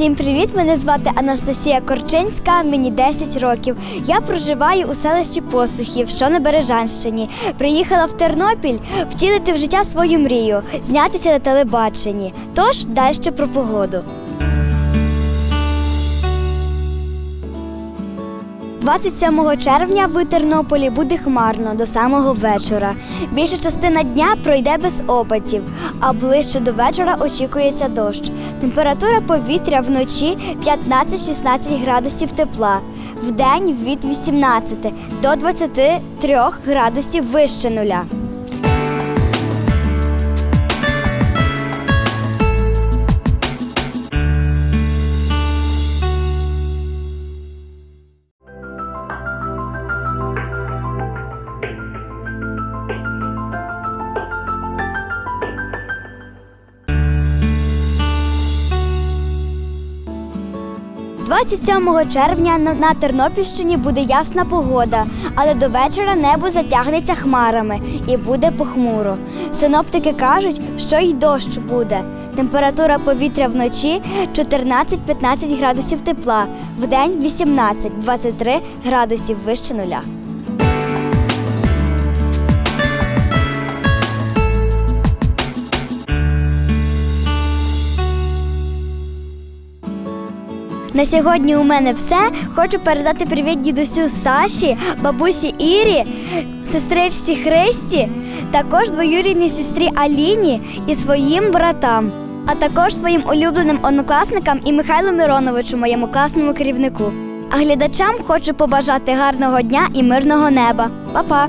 Всім привіт! Мене звати Анастасія Корчинська, мені 10 років. Я проживаю у селищі Посухів, що на Бережанщині. Приїхала в Тернопіль втілити в життя свою мрію, знятися на телебаченні. Тож далі про погоду. 27 червня в Тернополі буде хмарно до самого вечора. Більша частина дня пройде без опадів, а ближче до вечора очікується дощ. Температура повітря вночі 15-16 градусів тепла, вдень від 18 до 23 градусів вище нуля. – 27 червня на- Тернопільщині буде ясна погода, але до вечора небо затягнеться хмарами і буде похмуро. Синоптики кажуть, що й дощ буде. Температура повітря вночі 14-15 градусів тепла, вдень 18-23 градусів вище нуля. На сьогодні у мене все. Хочу передати привіт дідусю Саші, бабусі Ірі, сестричці Христі, також двоюрідній сестрі Аліні і своїм братам, а також своїм улюбленим однокласникам і Михайлу Мироновичу, моєму класному керівнику. А глядачам хочу побажати гарного дня і мирного неба. Па-па!